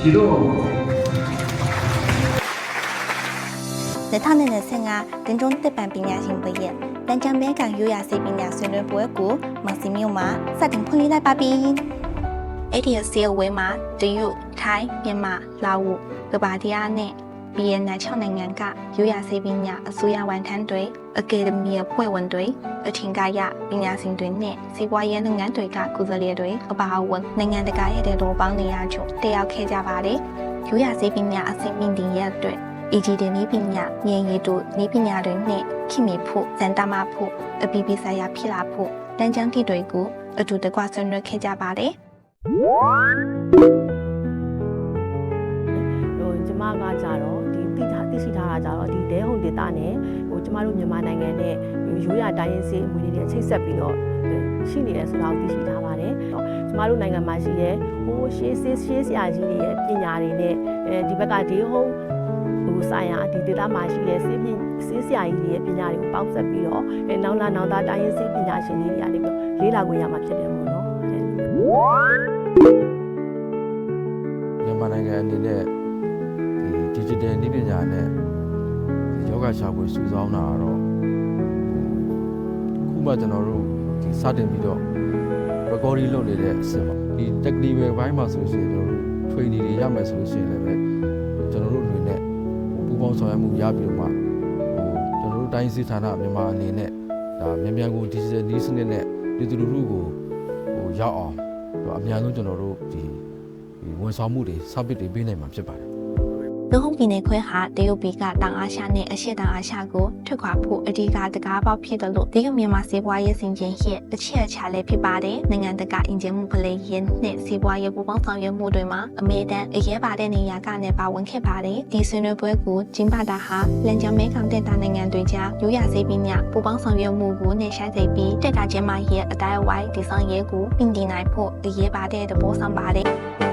启动。2025တင်ကြုံတက်ပံပညာရှင်ပွဲရဲ့တန်ကြံမဲကရိုးရာစိတ်ပညာဆွေးနွေးပွဲကိုမက်ဆီမြို့မှာစတင်ဖွင့်လှစ်လိုက်ပါပြီ။အဲ့ဒီအစည်းအဝေးမှာတရုတ်၊ထိုင်း၊မြန်မာ၊လာအို၊ကမ္ဘာတရားနဲ့ ဗီယက်နမ်6နိုင်ငံကရိုးရာစိတ်ပညာအစိုးရဝန်ထမ်းတွေအကယ်ဒမီအဖွဲ့ဝင်တွေအထင်ကရပညာရှင်တွေနဲ့စီးပွားရေးလုပ်ငန်းတွေကကုသလျက်တွေအပါအဝင်နိုင်ငံတကာရဲ့တော်ပေါင်းနေရာချို့တက်ရောက်ခဲ့ကြပါတယ်။ရိုးရာစိတ်ပညာအစီအမံတင်ရဲ့အတွက် EG တဲ့နည်းပညာဉာဏ်ရည်တို့နည်းပညာတွေနဲ့ခင်မီဖို့စန်တမဖို့အပီပီဆိုင်ရာဖြစ်လာဖို့တန်ချမ်းတိတွေကိုအတူတကွဆွေးနွေးခဲ့ကြပါတယ်ဟိုကျမကကြတော့ဒီတိထားသိ ရှိထားတာကြတော့ဒီဒဲဟုန်ဒေတာနဲ့ဟိုကျမတို့မြန်မာနိုင်ငံနဲ့ရိုးရာတိုင်းရင်းစေးအမွေတွေနဲ့ချိတ်ဆက်ပြီးတော့ရှိနေတယ်ဆိုတာကိုသိရှိထားပါတယ်။ကျမတို့နိုင်ငံမှာရှိတဲ့ဟိုရှေးစေးရှေးဆရာကြီးတွေရဲ့ပညာတွေနဲ့အဲဒီဘက်ကဒေဟုန်ဟိုဆိုင်ရာဒီဒေတာမှာရှိတဲ့စေးပညာစေးဆရာကြီးတွေရဲ့ပညာတွေကိုပေါင်းစပ်ပြီးတော့အဲနောက်လာနောက်သားတိုင်းရင်းစေးပညာရှင်တွေတွေကနေပြီးလေးလာခွင့်ရမှာဖြစ်တယ်မို့နော်။မြန်မာနိုင်ငံအနေနဲ့ဒီ digital နည်းပညာနဲ့ဒီယောဂရှာဖွေစုဆောင်းတာကတော့ခုမှကျွန်တော်တို့ဒီစတင်ပြီးတော့ recording လုပ်နေတဲ့အဆင့်ပါဒီ technical ဘိုင်းမှာဆိုလို့ရှိရင်ကျွန်တော်တို့ training တွေရမယ်ဆိုလို့ရှိရင်လည်းပဲကျွန်တော်တို့အနေနဲ့ပူးပေါင်းဆောင်ရွက်မှုရပြီးတော့မှဟိုကျွန်တော်တို့တိုင်းစစ်ဌာနမြန်မာအနေနဲ့ဒါမြန်မြန်ကို digital နည်းစနစ်နဲ့ပြည်သူလူထုကိုဟိုရောက်အောင်အများဆုံးကျွန်တော်တို့ဒီဒီဝန်ဆောင်မှုတွေစာပစ်တွေပေးနိုင်မှာဖြစ်ပါတယ်။ လူဟုံပြည်နယ်ခွဲဟာတရုတ်ပြည်ကတောင်အာရှနဲ့အရှေ့တောင်အာရှကိုထွက်ခွာဖို့အဓိကတကားပေါက်ဖြစ်တယ်လို့တရုတ်မြန်မာစီးပွားရေးစင်ချင်းရဲ့အချက်အချာလည်းဖြစ်ပါတယ်။နိုင်ငံတကာအင်ဂျင်မှုပလေရင်နဲ့စီးပွားရေးပူးပေါင်းဆောင်ရွက်မှုတွေမှာအမေတန်အရေးပါတဲ့နေရာကနေပါဝင်ခဲ့ပါတယ်။ဒီဆွေးနွေးပွဲကိုကျင်းပတာဟာလန်ဂျာမဲကောင်တက်တာနိုင်ငံတွေကြားရိုးရာစိတ်ပညာပူးပေါင်းဆောင်ရွက်မှုကိုနေဆိုင်စေပြီးတက်တာချင်းမှရဲ့အတိုင်းအဝိုင်းဒီဆောင်ရေးကိုပြင်တင်နိုင်ဖို့အရေးပါတဲ့သဘောဆောင်ပါတယ်။